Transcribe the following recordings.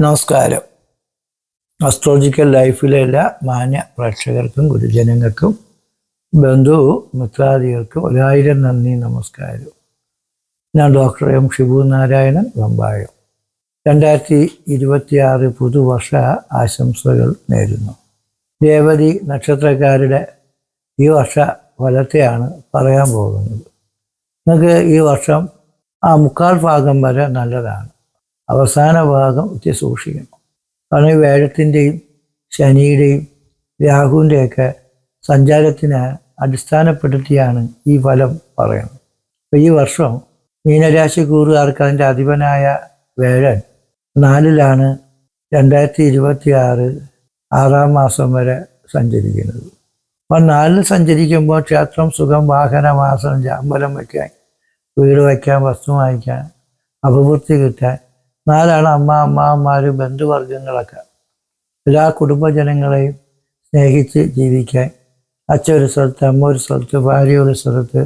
നമസ്കാരം. അസ്ട്രോളജിക്കൽ ലൈഫിലെ എല്ലാ മാന്യ പ്രേക്ഷകർക്കും ഗുരുജനങ്ങൾക്കും ബന്ധു മിത്രാദികൾക്കും ഒരായിരം നന്ദി നമസ്കാരം. ഞാൻ ഡോക്ടർ എം ഷിബു നാരായണൻ വമ്പായം. രണ്ടായിരത്തി ഇരുപത്തിയാറ് പുതുവർഷ ആശംസകൾ നേരുന്നു. രേവതി നക്ഷത്രക്കാരുടെ ഈ വർഷ ഫലത്തെയാണ് പറയാൻ പോകുന്നത്. നിങ്ങൾക്ക് ഈ വർഷം ആ മുക്കാൽ ഭാഗം വരെ നല്ലതാണ്. അവസാന ഭാഗം ഒത്തിരി സൂക്ഷിക്കണം. കാരണം ഈ വേഴത്തിന്റെയും ശനിയുടെയും രാഹുവിന്റെയൊക്കെ സഞ്ചാരത്തിന് അടിസ്ഥാനപ്പെടുത്തിയാണ് ഈ ഫലം പറയുന്നത്. അപ്പോൾ ഈ വർഷം മീനരാശി കൂറുകാർക്ക് അതിന്റെ അധിപനായ വേഴൻ നാലിലാണ് രണ്ടായിരത്തി ഇരുപത്തി ആറ് ആറാം മാസം വരെ സഞ്ചരിക്കുന്നത്. അപ്പം നാലിൽ സഞ്ചരിക്കുമ്പോൾ ക്ഷേത്രം സുഖം വാഹന മാസം അമ്പലം വയ്ക്കാൻ വീട് വയ്ക്കാൻ വസ്തു വാങ്ങിക്കാൻ അഭിവൃദ്ധി കിട്ടാൻ നാലാണ് അമ്മ അമ്മാവന്മാർ ബന്ധുവർഗങ്ങളൊക്കെ എല്ലാ കുടുംബജനങ്ങളെയും സ്നേഹിച്ച് ജീവിക്കാൻ. അച്ഛ ഒരു സ്ഥലത്ത് അമ്മ ഒരു സ്ഥലത്ത് ഭാര്യ ഒരു സ്ഥലത്ത്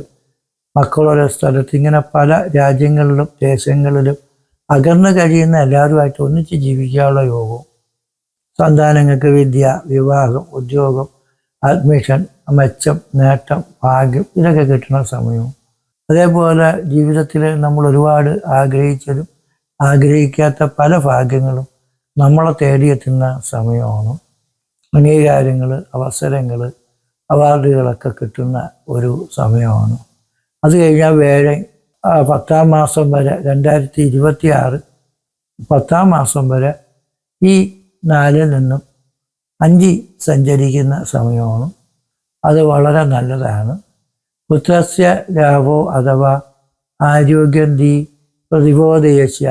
മക്കളൊരു സ്ഥലത്ത് ഇങ്ങനെ പല രാജ്യങ്ങളിലും ദേശങ്ങളിലും അകന്നു കഴിയുന്ന എല്ലാവരുമായിട്ട് ഒന്നിച്ച് ജീവിക്കാനുള്ള യോഗവും സന്താനങ്ങൾക്ക് വിദ്യ വിവാഹം ഉദ്യോഗം അഡ്മിഷൻ മെച്ചം നേട്ടം ഭാഗ്യം ഇതൊക്കെ കിട്ടുന്ന സമയവും. അതേപോലെ ജീവിതത്തിൽ നമ്മൾ ഒരുപാട് ആഗ്രഹിച്ചതും ആഗ്രഹിക്കാത്ത പല ഭാഗ്യങ്ങളും നമ്മളെ തേടിയെത്തുന്ന സമയമാണ്. അംഗീകാരങ്ങൾ അവസരങ്ങൾ അവാർഡുകളൊക്കെ കിട്ടുന്ന ഒരു സമയമാണ്. അത് കഴിഞ്ഞാൽ വേറെ പത്താം മാസം വരെ രണ്ടായിരത്തി ഇരുപത്തി ആറ് പത്താം മാസം വരെ ഈ നാലിൽ നിന്നും അഞ്ചി സഞ്ചരിക്കുന്ന സമയമാണ്. അത് വളരെ നല്ലതാണ്. പുത്രസ്യ ലാഭോ അഥവാ ആരോഗ്യം ദീ പ്രതിബോധയച്ച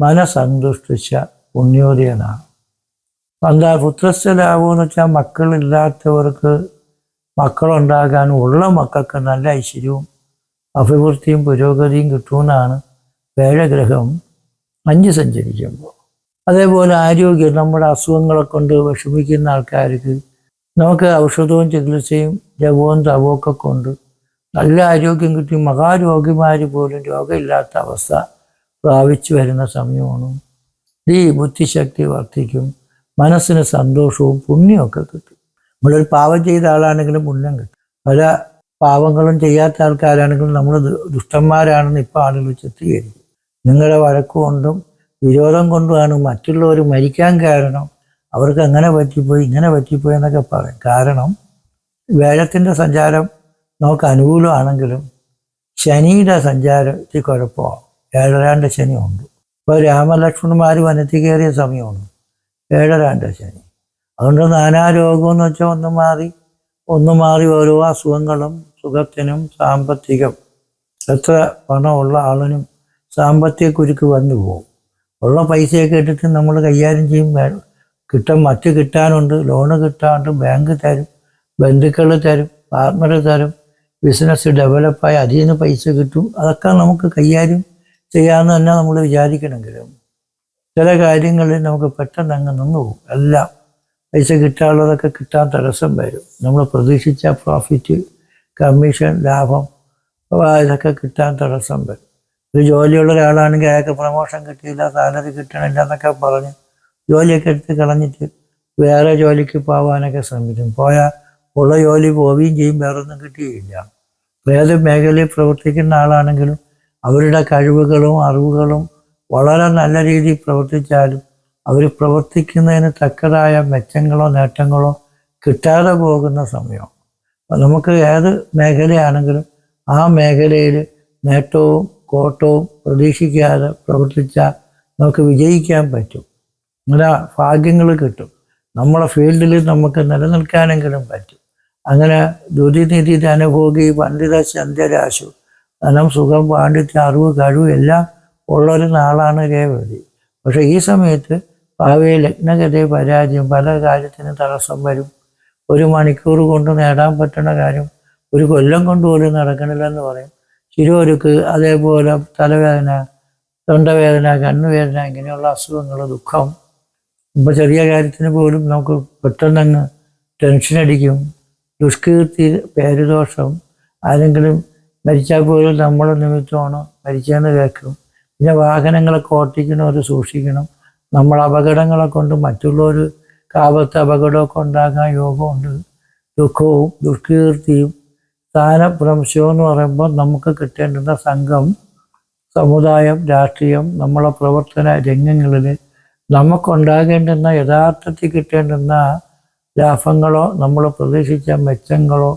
മനസന്തുഷ്ടിച്ച പുണ്യോദയനാണ്. എന്താ പുത്രസ്ഥ ലാഭം എന്ന് വെച്ചാൽ മക്കളില്ലാത്തവർക്ക് മക്കളുണ്ടാകാൻ ഉള്ള മക്കൾക്ക് നല്ല ഐശ്വര്യവും അഭിവൃദ്ധിയും പുരോഗതിയും കിട്ടുമെന്നാണ് വേഴഗ്രഹം അഞ്ച് സഞ്ചരിക്കുമ്പോൾ. അതേപോലെ ആരോഗ്യം നമ്മുടെ അസുഖങ്ങളെ കൊണ്ട് വിഷമിക്കുന്ന ആൾക്കാർക്ക് നമുക്ക് ഔഷധവും ചികിത്സയും ജപവും തവമൊക്കെ കൊണ്ട് നല്ല ആരോഗ്യം കിട്ടി മഹാരോഗിമാർ പോലും രോഗമില്ലാത്ത അവസ്ഥ പ്രാപിച്ചു വരുന്ന സമയമാണ്. ഈ ബുദ്ധിശക്തി വർദ്ധിക്കും മനസ്സിന് സന്തോഷവും പുണ്യമൊക്കെ കിട്ടും. നമ്മളൊരു പാവം ചെയ്ത ആളാണെങ്കിലും പുണ്യം കിട്ടും. പല പാവങ്ങളും ചെയ്യാത്ത ആൾക്കാരാണെങ്കിലും നമ്മൾ ദുഷ്ടന്മാരാണെന്ന് ഇപ്പോൾ ആളുകൾ ചിത്രീകരിക്കും. നിങ്ങളുടെ വഴക്കുകൊണ്ടും വിരോധം കൊണ്ടുമാണ് മറ്റുള്ളവർ മരിക്കാൻ കാരണം അവർക്ക് അങ്ങനെ പറ്റിപ്പോയി ഇങ്ങനെ പറ്റിപ്പോയി എന്നൊക്കെ പറയും. കാരണം വേഴത്തിന്റെ സഞ്ചാരം നമുക്ക് അനുകൂലമാണെങ്കിലും ശനിയുടെ സഞ്ചാരത്തിൽ കുഴപ്പമാണ് ഏഴരാണ്ട് ശനിയുണ്ട്. ഇപ്പോൾ രാമലക്ഷ്മണന്മാർ വനത്തി കയറിയ സമയമാണ്. ഏഴരാണ്ട് ശനി. അതുകൊണ്ട് നാനാരോഗം എന്ന് വെച്ചാൽ ഒന്ന് മാറി ഒന്ന് മാറി ഓരോ അസുഖങ്ങളും സുഖത്തിനും സാമ്പത്തികം. എത്ര പണമുള്ള ആളിനും സാമ്പത്തിക കുരുക്ക് വന്നു പോകും. ഉള്ള പൈസയൊക്കെ ഇട്ടിട്ട് നമ്മൾ കൈകാര്യം ചെയ്യും. കിട്ടാൻ മറ്റ് കിട്ടാനുണ്ട്. ലോണ് കിട്ടാനുണ്ട് ബാങ്ക് തരും ബന്ധുക്കൾ തരും പാർട്ട്ണർ തരും ബിസിനസ് ഡെവലപ്പായി അതിൽ നിന്ന് പൈസ കിട്ടും. അതൊക്കെ നമുക്ക് കൈകാര്യം ചെയ്യാമെന്ന് തന്നെ നമ്മൾ വിചാരിക്കണമെങ്കിലും ചില കാര്യങ്ങളിൽ നമുക്ക് പെട്ടെന്ന് അങ്ങ് നിന്നുപോകും എല്ലാം പൈസ കിട്ടാനുള്ളതൊക്കെ കിട്ടാൻ തടസ്സം വരും. നമ്മൾ പ്രതീക്ഷിച്ച പ്രോഫിറ്റ് കമ്മീഷൻ ലാഭം ഇതൊക്കെ കിട്ടാൻ തടസ്സം വരും. ഒരു ജോലിയുള്ള ഒരാളാണെങ്കിൽ അയാൾക്ക് പ്രമോഷൻ കിട്ടിയില്ല സാലറി കിട്ടണില്ല എന്നൊക്കെ പറഞ്ഞ് ജോലിയൊക്കെ എടുത്ത് കളഞ്ഞിട്ട് വേറെ ജോലിക്ക് പോകാനൊക്കെ ശ്രമിക്കും. പോയാൽ ഉള്ള ജോലി പോവുകയും ചെയ്യും വേറൊന്നും കിട്ടുകയില്ല. ഏത് മേഖലയിൽ പ്രവർത്തിക്കുന്ന ആളാണെങ്കിലും അവരുടെ കഴിവുകളും അറിവുകളും വളരെ നല്ല രീതിയിൽ പ്രവർത്തിച്ചാലും അവർ പ്രവർത്തിക്കുന്നതിന് തക്കതായ മെച്ചങ്ങളോ നേട്ടങ്ങളോ കിട്ടാതെ പോകുന്ന സമയം നമുക്ക് ഏത് മേഖലയാണെങ്കിലും ആ മേഖലയിൽ നേട്ടവും കോട്ടവും പ്രതീക്ഷിക്കാതെ പ്രവർത്തിച്ചാൽ നമുക്ക് വിജയിക്കാൻ പറ്റും. അങ്ങനെ ഭാഗ്യങ്ങൾ കിട്ടും. നമ്മളെ ഫീൽഡിൽ നമുക്ക് നിലനിൽക്കാനെങ്കിലും പറ്റും. അങ്ങനെ ദുരിനിധി അനുഭോഗി പണ്ഡിത ചന്ദ്രരാശു ധനം സുഖം പാണ്ഡിത്യം അറിവ് കഴിവ് എല്ലാം ഉള്ളൊരു നാളാണ് രേവതി. പക്ഷേ ഈ സമയത്ത് ഭാവിയെ ലഗ്നഗതി പരാജയം പല കാര്യത്തിനും തടസ്സം വരും. ഒരു മണിക്കൂർ കൊണ്ട് നേടാൻ പറ്റുന്ന കാര്യം ഒരു കൊല്ലം കൊണ്ട് പോലും നടക്കണില്ലെന്ന് പറയും. ചിരുവരുക്ക് അതേപോലെ തലവേദന തൊണ്ടവേദന കണ്ണുവേദന ഇങ്ങനെയുള്ള അസുഖങ്ങൾ ദുഃഖം. ഇപ്പോൾ ചെറിയ കാര്യത്തിന് പോലും നമുക്ക് പെട്ടെന്നങ്ങ് ടെൻഷൻ അടിക്കും ദുഷ്കീർത്തി പേരുദോഷം ആരെങ്കിലും മരിച്ചാൽ പോലും നമ്മൾ നിമിത്തമാണ് മരിച്ചതെന്ന് കേൾക്കും. പിന്നെ വാഹനങ്ങളൊക്കെ ഓട്ടിക്കണവർ സൂക്ഷിക്കണം. നമ്മൾ അപകടങ്ങളെ കൊണ്ട് മറ്റുള്ളവർ കാപത്ത് അപകടമൊക്കെ ഉണ്ടാകാൻ യോഗമുണ്ട്. ദുഃഖവും ദുഷ്കീർത്തിയും സ്ഥാനഭ്രംശവും എന്ന് പറയുമ്പോൾ നമുക്ക് കിട്ടേണ്ടുന്ന സംഘം സമുദായം രാഷ്ട്രീയം നമ്മളെ പ്രവർത്തന രംഗങ്ങളിൽ നമുക്കുണ്ടാകേണ്ടുന്ന യഥാർത്ഥത്തിൽ കിട്ടേണ്ടുന്ന ലാഭങ്ങളോ നമ്മൾ പ്രതീക്ഷിച്ച മെച്ചങ്ങളോ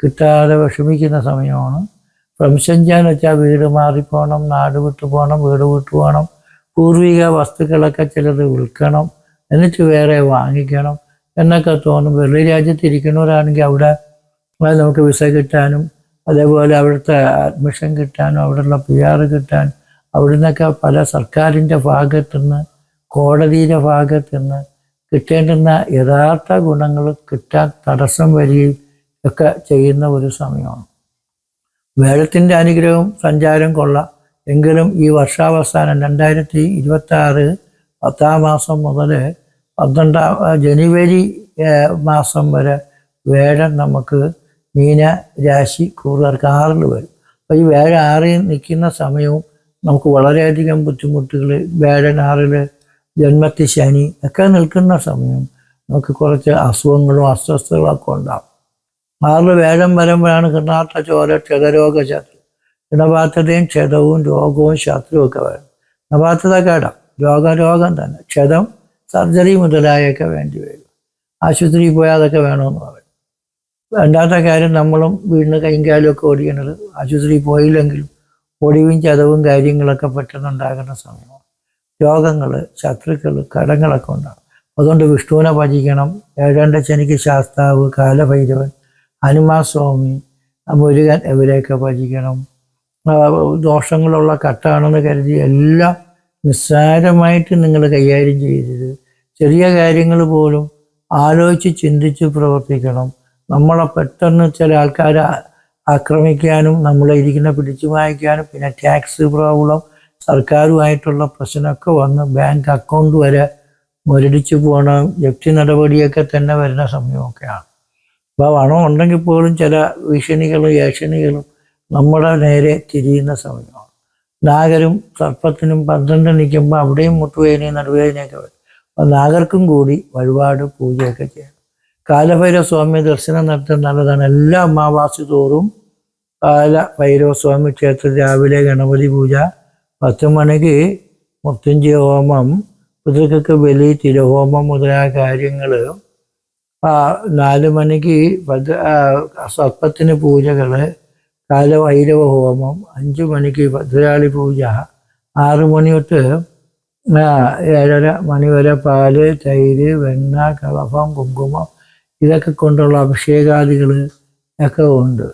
കിട്ടാതെ വിഷമിക്കുന്ന സമയമാണ് ഭ്രംശഞ്ചാന്ന് വെച്ചാൽ വീട് മാറിപ്പോകണം നാട് വിട്ടു പോകണം വീട് വിട്ടു പോകണം പൂർവിക വസ്തുക്കളൊക്കെ ചിലത് വിൽക്കണം എന്നിട്ട് വേറെ വാങ്ങിക്കണം എന്നൊക്കെ തോന്നും. വെള്ളി രാജ്യത്ത് ഇരിക്കുന്നവരാണെങ്കിൽ അവിടെ നമുക്ക് വിസ കിട്ടാനും അതേപോലെ അവിടുത്തെ അഡ്മിഷൻ കിട്ടാനും അവിടെയുള്ള പി ആർ കിട്ടാൻ അവിടെ നിന്നൊക്കെ പല സർക്കാരിന്റെ ഭാഗത്തുനിന്ന് കോടതിയുടെ ഭാഗത്തുനിന്ന് കിട്ടേണ്ടുന്ന യഥാർത്ഥ ഗുണങ്ങൾ കിട്ടാൻ തടസ്സം വരികയും ഒക്കെ ചെയ്യുന്ന ഒരു സമയമാണ്. വേഴത്തിന്റെ അനുഗ്രഹവും സഞ്ചാരം കൊള്ള. എങ്കിലും ഈ വർഷാവസാനം രണ്ടായിരത്തി ഇരുപത്തി ആറ് പത്താം മാസം മുതൽ പന്ത്രണ്ടാം ജനുവരി മാസം വരെ വേഴം നമുക്ക് മീന രാശി കൂറുകാർക്ക് ആറിൽ വരും. അപ്പോൾ ഈ വേഴ ആറിൽ നിൽക്കുന്ന സമയവും നമുക്ക് വളരെയധികം ബുദ്ധിമുട്ടുകൾ വേഴൻ ആറിൽ ജന്മത്തി ശനി ഒക്കെ നിൽക്കുന്ന സമയം നമുക്ക് കുറച്ച് അസുഖങ്ങളും അസ്വസ്ഥതകളൊക്കെ ഉണ്ടാകും ആറിൽ വേഴം വരുമ്പോഴാണ് കിണാട്ട ചോര ക്ഷതരോഗ ശത്രു. ഇണപാത്തതയും ക്ഷതവും രോഗവും ശത്രുവും ഒക്കെ വരും. ഇണപാത്തത കേടാം. രോഗം രോഗം തന്നെ. ക്ഷതം സർജറി മുതലായൊക്കെ വേണ്ടി വരും. ആശുപത്രിയിൽ പോയാൽ അതൊക്കെ വേണമെന്ന് പറയും. രണ്ടാമത്തെ കാര്യം നമ്മളും വീടിന് കൈയും കാലും ഒക്കെ ഓടിക്കണത് ആശുപത്രിയിൽ പോയില്ലെങ്കിലും ഒടിവും ചതവും കാര്യങ്ങളൊക്കെ പെട്ടെന്നുണ്ടാകുന്ന സമയമാണ്. രോഗങ്ങൾ ശത്രുക്കൾ കടങ്ങളൊക്കെ ഉണ്ടാകും. അതുകൊണ്ട് വിഷ്ണുവിനെ ഭജിക്കണം. ഏഴാണ്ട ശനിക്ക് ശാസ്താവ് കാലഭൈരവൻ ഹനുമാസ്വാമി മുരുകൻ ഇവരെയൊക്കെ ഭജിക്കണം. ദോഷങ്ങളുള്ള കട്ടാണെന്ന് കരുതി എല്ലാം നിസ്സാരമായിട്ട് നിങ്ങൾ കൈകാര്യം ചെയ്യരുത്. ചെറിയ കാര്യങ്ങൾ പോലും ആലോചിച്ച് ചിന്തിച്ച് പ്രവർത്തിക്കണം. നമ്മളെ പെട്ടെന്ന് ചില ആൾക്കാർ ആക്രമിക്കാനും നമ്മളെ ഇരിക്കുന്ന പിടിച്ചു വാങ്ങിക്കാനും പിന്നെ ടാക്സ് പ്രോബ്ലം സർക്കാരുമായിട്ടുള്ള പ്രശ്നമൊക്കെ വന്ന് ബാങ്ക് അക്കൗണ്ട് വരെ മുരടിച്ചു പോകണം ജപ്തി നടപടിയൊക്കെ തന്നെ വരുന്ന സമയമൊക്കെയാണ്. അപ്പോൾ പണം ഉണ്ടെങ്കിൽ പോലും ചില ഭീഷണികളും ഏഷണികളും നമ്മുടെ നേരെ തിരിയുന്ന സമയമാണ്. നാഗരും സർപ്പത്തിനും പന്ത്രണ്ട് നിൽക്കുമ്പോൾ അവിടെയും മുട്ടുവേദനയും നടുവേദനയൊക്കെ വരും. അപ്പോൾ നാഗർക്കും കൂടി വഴിപാട് പൂജയൊക്കെ ചെയ്യണം. കാലഭൈരവ സ്വാമി ദർശനം നടത്താൻ നല്ലതാണ്. എല്ലാ അമാവാസി തോറും കാല ഭൈരവ സ്വാമി ക്ഷേത്രത്തിൽ രാവിലെ ഗണപതി പൂജ പത്ത് മണിക്ക് മുത്തഞ്ചി ഹോമം പിതൃക്കൾക്ക് ബലി തിരുഹോമം മുതലായ കാര്യങ്ങൾ നാല് മണിക്ക് പത് സർപ്പത്തിന് കാല വൈരവ ഹോമം അഞ്ചു മണിക്ക് ഭദ്രകാളി പൂജ ആറു മണി തൊട്ട് ഏഴര മണി വരെ പാൽ തൈര് വെണ്ണ കളഭം കുങ്കുമം ഇതൊക്കെ കൊണ്ടുള്ള അഭിഷേകാദികൾ ഒക്കെ ഉണ്ട്.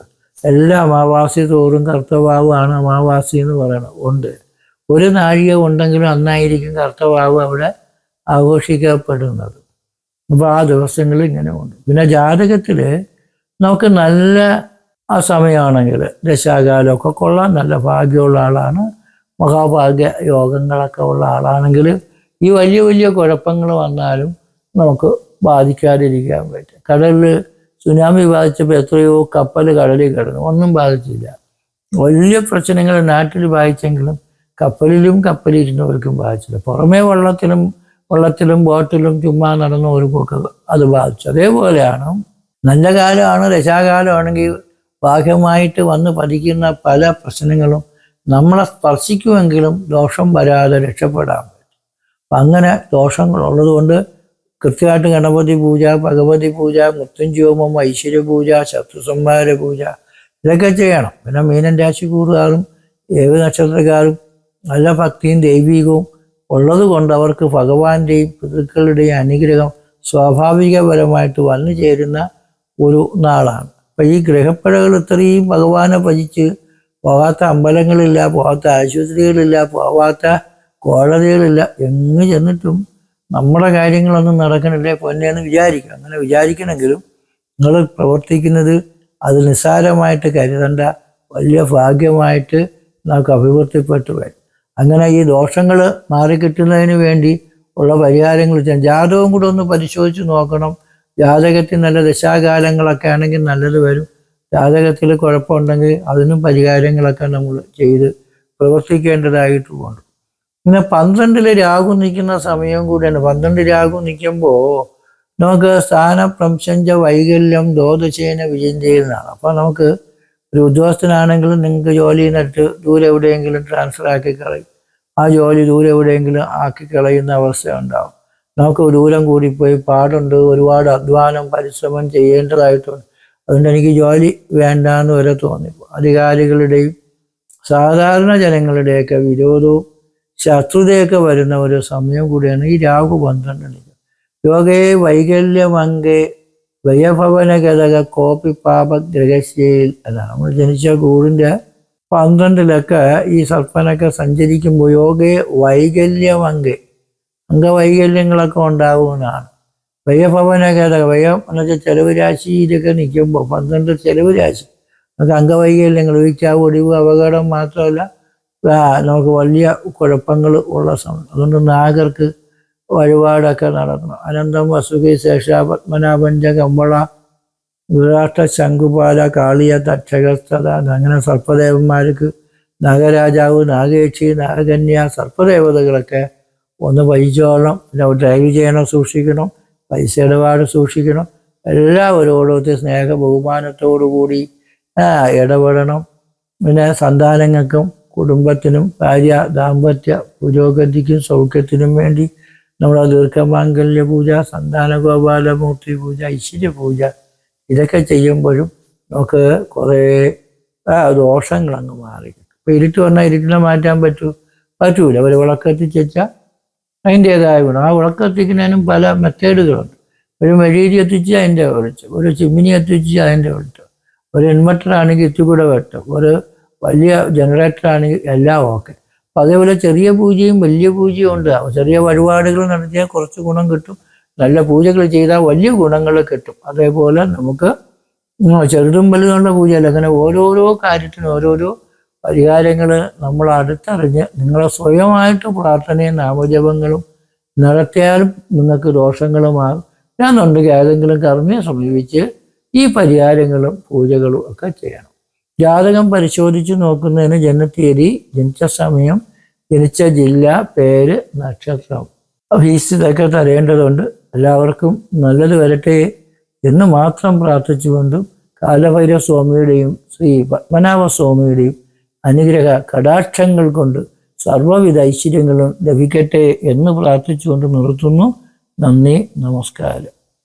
എല്ലാ അമാവാസി തോറും കർത്തവാവാണ് അമാവാസി എന്ന് പറയണം. ഉണ്ട്. ഒരു നാഴിക ഉണ്ടെങ്കിലും അന്നായിരിക്കും കർത്തവാവ് അവിടെ ആഘോഷിക്കപ്പെടുന്നത്. അപ്പോൾ ആ ദിവസങ്ങൾ ഇങ്ങനെ ഉണ്ട്. പിന്നെ ജാതകത്തിൽ നമുക്ക് നല്ല ആ സമയമാണെങ്കിൽ ദശാകാലമൊക്കെ കൊള്ളാം. നല്ല ഭാഗ്യമുള്ള ആളാണ്. മഹാഭാഗ്യ യോഗങ്ങളൊക്കെ ഉള്ള ആളാണെങ്കിൽ ഈ വലിയ വലിയ കുഴപ്പങ്ങൾ വന്നാലും നമുക്ക് ബാധിക്കാതിരിക്കാൻ പറ്റും. കടലിൽ സുനാമി ബാധിച്ചപ്പോൾ എത്രയോ കപ്പൽ കടലിൽ കിടന്നു. ഒന്നും ബാധിച്ചില്ല. വലിയ പ്രശ്നങ്ങൾ നാട്ടിൽ ബാധിച്ചെങ്കിലും കപ്പലിലും കപ്പലിരുന്നവർക്കും ബാധിച്ചില്ല. പുറമേ വെള്ളത്തിലും വെള്ളത്തിലും ബോട്ടിലും ചുമ്മാ നടന്ന ഒരു പോക്ക് അത് ബാധിച്ചു. അതേപോലെയാണ് നല്ല കാലമാണ് രക്ഷാകാലമാണെങ്കിൽ ബാഹ്യമായിട്ട് വന്ന് പതിക്കുന്ന പല പ്രശ്നങ്ങളും നമ്മളെ സ്പർശിക്കുമെങ്കിലും ദോഷം വരാതെ രക്ഷപ്പെടാൻ പറ്റും. അപ്പം അങ്ങനെ ദോഷങ്ങളുള്ളത് കൊണ്ട് കൃത്യമായിട്ട് ഗണപതി പൂജ ഭഗവതി പൂജ മുത്തഞ്ചോമം ഐശ്വര്യ പൂജ ശത്രുസംഹാര പൂജ ഇതൊക്കെ ചെയ്യണം. പിന്നെ മീനൻ രാശിക്കൂറുകാരും ഏവ് നക്ഷത്രക്കാരും നല്ല ഭക്തിയും ദൈവികവും ഉള്ളത് കൊണ്ട് അവർക്ക് ഭഗവാന്റെയും പിതൃക്കളുടെയും അനുഗ്രഹം സ്വാഭാവികപരമായിട്ട് വന്നു ചേരുന്ന ഒരു നാളാണ്. അപ്പം ഈ ഗ്രഹപ്പഴകൾ ഇത്രയും ഭഗവാനെ ഭജിച്ച് പോകാത്ത അമ്പലങ്ങളില്ല പോകാത്ത ആശുപത്രികളില്ല പോകാത്ത കോടതികളില്ല എങ്ങ് ചെന്നിട്ടും നമ്മുടെ കാര്യങ്ങളൊന്നും നടക്കണില്ലേ പൊന്നെയെന്ന് വിചാരിക്കും. അങ്ങനെ വിചാരിക്കണമെങ്കിലും നിങ്ങൾ പ്രവർത്തിക്കുന്നത് അത് നിസ്സാരമായിട്ട് കരുതണ്ട വലിയ ഭാഗ്യമായിട്ട് നമുക്ക് അഭിവൃദ്ധിപ്പെട്ടു വരും. അങ്ങനെ ഈ ദോഷങ്ങൾ മാറിക്കിട്ടുന്നതിന് വേണ്ടി ഉള്ള പരിഹാരങ്ങൾ ചെയ്യാം ജാതകവും കൂടെ ഒന്ന് പരിശോധിച്ച് നോക്കണം. ജാതകത്തിൽ നല്ല ദശാകാലങ്ങളൊക്കെ ആണെങ്കിൽ നല്ലത് വരും. ജാതകത്തിൽ കുഴപ്പമുണ്ടെങ്കിൽ അതിനും പരിഹാരങ്ങളൊക്കെ നമ്മൾ ചെയ്ത് പ്രവർത്തിക്കേണ്ടതായിട്ടുമുണ്ട് പിന്നെ പന്ത്രണ്ടിൽ രാഹു നിൽക്കുന്ന സമയം കൂടിയാണ്. പന്ത്രണ്ട് രാഹു നിൽക്കുമ്പോൾ നമുക്ക് സ്ഥാനപ്രംശഞ്ച വൈകല്യം ദോദശേന വിജയം ചെയ്യുന്നതാണ് അപ്പോൾ നമുക്ക് ഒരു ഉദ്യോഗസ്ഥനാണെങ്കിലും നിങ്ങൾക്ക് ജോലി നിന്നിട്ട് ദൂരെ എവിടെയെങ്കിലും ട്രാൻസ്ഫർ ആക്കി കളയും. ആ ജോലി ദൂരെ എവിടെയെങ്കിലും ആക്കി കളയുന്ന അവസ്ഥ ഉണ്ടാവും. നമുക്ക് ദൂരം കൂടിപ്പോയി പാടുണ്ട് ഒരുപാട് അധ്വാനം പരിശ്രമം ചെയ്യേണ്ടതായിട്ടുണ്ട്. അതുകൊണ്ട് എനിക്ക് ജോലി വേണ്ട എന്ന് വരെ തോന്നി. അധികാരികളുടെയും സാധാരണ ജനങ്ങളുടെയൊക്കെ വിരോധവും ശത്രുതയൊക്കെ വരുന്ന ഒരു സമയം കൂടിയാണ് ഈ രാഹു പന്ത്രണ്ടിന്. യോഗേ വൈകല്യമങ്കെ വയഭവനഗതക കോപ്പി പാപഗ്രഹശയിൽ അതാണ് നമ്മൾ ജനിച്ച കൂടിന്റെ പന്ത്രണ്ടിലൊക്കെ ഈ സർപ്പനൊക്കെ സഞ്ചരിക്കുമ്പോൾ യോഗയെ വൈകല്യമങ്ക് അംഗവൈകല്യങ്ങളൊക്കെ ഉണ്ടാവുന്നതാണ്. വയഭവനഗതക വയം എന്ന് വെച്ചാൽ ചെലവ് രാശിയിലൊക്കെ നിൽക്കുമ്പോൾ പന്ത്രണ്ട് ചെലവ് രാശി. നമുക്ക് അംഗവൈകല്യങ്ങൾ വീഴ്ച ഒടിവ് അപകടം മാത്രമല്ല നമുക്ക് വലിയ കുഴപ്പങ്ങൾ ഉള്ള സമയം. അതുകൊണ്ട് നാഗർക്ക് വഴിപാടൊക്കെ നടത്തണം. അനന്തം വസുകി ശേഷ പത്മനാഭഞ്ച കമ്പള വിരാഷ്ട ശംഖുപാല കാളിയ തക്ഷകസ്ഥത അങ്ങനെ സർപ്പദേവന്മാർക്ക് നാഗരാജാവ് നാഗേക്ഷി നാഗകന്യ സർപ്പദേവതകളൊക്കെ ഒന്ന് പൈസോളം പിന്നെ ഡ്രൈവ് ചെയ്യണം സൂക്ഷിക്കണം. പൈസ ഇടപാട് സൂക്ഷിക്കണം എല്ലാവരോടൊത്ത് സ്നേഹ ബഹുമാനത്തോടു കൂടി ഇടപെടണം. പിന്നെ സന്താനങ്ങൾക്കും കുടുംബത്തിനും ഭാര്യ ദാമ്പത്യ പുരോഗതിക്കും സൗഖ്യത്തിനും വേണ്ടി നമ്മൾ ദീർഘമാംഗല്യ പൂജ സന്താന ഗോപാലമൂർത്തി പൂജ ഐശ്വര്യ പൂജ ഇതൊക്കെ ചെയ്യുമ്പോഴും നമുക്ക് കുറേ ദോഷങ്ങളങ്ങ് മാറി ഇപ്പം ഇരുട്ട് വന്നാൽ ഇരുട്ടിനെ മാറ്റാൻ പറ്റൂ പറ്റൂല. ഒരു വിളക്കെത്തിച്ചാൽ അതിന്റെതായ ഗുണം. ആ വിളക്കെത്തിക്കുന്നതിനും പല മെത്തേഡുകളുണ്ട്. ഒരു മെഴുകുതിരി എത്തിച്ച് അതിന്റെ വെളിച്ചം ഒരു ചിമ്മിനി എത്തിച്ച് അതിന്റെ വെളിച്ചം ഒരു ഇൻവെർട്ടർ ആണെങ്കിൽ ഇത്തിരി വെട്ടം. ഒരു വലിയ ജനറേറ്റർ ആണെങ്കിൽ എല്ലാം ഓക്കെ അതേപോലെ ചെറിയ പൂജയും വലിയ പൂജയും ഉണ്ട്. ചെറിയ വഴിപാടുകൾ നടത്തിയാൽ കുറച്ച് ഗുണം കിട്ടും. നല്ല പൂജകൾ ചെയ്താൽ വലിയ ഗുണങ്ങൾ കിട്ടും. അതേപോലെ നമുക്ക് ചെറുതും വലുതുള്ള പൂജയല്ല. അങ്ങനെ ഓരോരോ കാര്യത്തിനും ഓരോരോ പരിഹാരങ്ങൾ നമ്മൾ അടുത്തറിഞ്ഞ് നിങ്ങളെ സ്വയമായിട്ട് പ്രാർത്ഥനയും നാമജപങ്ങളും നടത്തിയാലും നിങ്ങൾക്ക് ദോഷങ്ങൾ മാറും ഞാനുണ്ടെങ്കിൽ ഏതെങ്കിലും കർമ്മിയെ സമീപിച്ച് ഈ പരിഹാരങ്ങളും പൂജകളും ഒക്കെ ചെയ്യണം. ജാതകം പരിശോധിച്ച് നോക്കുന്നതിന് ജനത്തീയതി ജനിച്ച സമയം ജനിച്ച ജില്ല പേര് നക്ഷത്രം. ഫീസ് ഇതൊക്കെ തരേണ്ടതുണ്ട്. എല്ലാവർക്കും നല്ലത് വരട്ടെ എന്ന് മാത്രം പ്രാർത്ഥിച്ചുകൊണ്ടും കാലഭൈരവ സ്വാമിയുടെയും ശ്രീ പത്മനാഭ സ്വാമിയുടെയും അനുഗ്രഹ കടാക്ഷങ്ങൾ കൊണ്ട് സർവവിധ ഐശ്വര്യങ്ങളും ലഭിക്കട്ടെ എന്ന് പ്രാർത്ഥിച്ചുകൊണ്ട് നിർത്തുന്നു. നന്ദി നമസ്കാരം.